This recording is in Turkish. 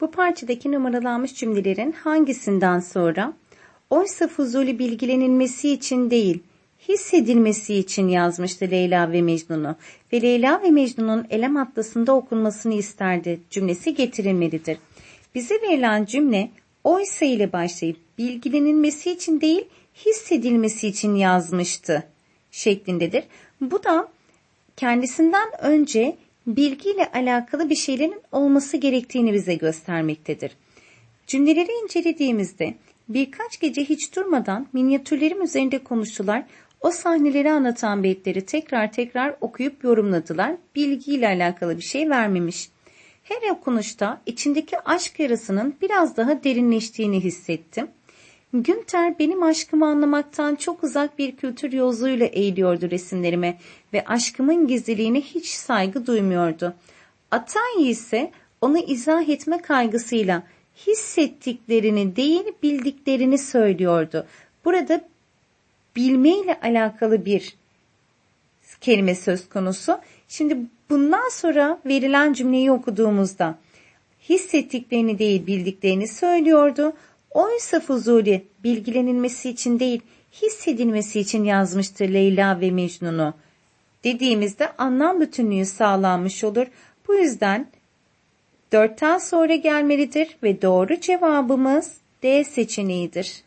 Bu parçadaki numaralanmış cümlelerin hangisinden sonra oysa Fuzuli bilgilenilmesi için değil, hissedilmesi için yazmıştı Leyla ve Mecnun'u ve Leyla ve Mecnun'un elem atlasında okunmasını isterdi cümlesi getirilmelidir. Bize verilen cümle oysa ile başlayıp bilgilenilmesi için değil, hissedilmesi için yazmıştı şeklindedir. Bu da kendisinden önce bilgiyle alakalı bir şeylerin olması gerektiğini bize göstermektedir. Cümleleri incelediğimizde birkaç gece hiç durmadan minyatürlerim üzerinde konuştular. O sahneleri anlatan beyitleri tekrar tekrar okuyup yorumladılar. Bilgiyle alakalı bir şey vermemiş. Her okunuşta içindeki aşk yarasının biraz daha derinleştiğini hissettim. Günter benim aşkımı anlamaktan çok uzak bir kültür yolculuğuyla eğiliyordu resimlerime ve aşkımın gizliliğine hiç saygı duymuyordu. Atay ise onu izah etme kaygısıyla hissettiklerini değil bildiklerini söylüyordu. Burada bilmeyle alakalı bir kelime söz konusu. Şimdi bundan sonra verilen cümleyi okuduğumuzda hissettiklerini değil bildiklerini söylüyordu. Oysa Fuzuli bilgilenilmesi için değil hissedilmesi için yazmıştır Leyla ve Mecnun'u. Dediğimizde anlam bütünlüğü sağlanmış olur. Bu yüzden dörtten sonra gelmelidir ve doğru cevabımız D seçeneğidir.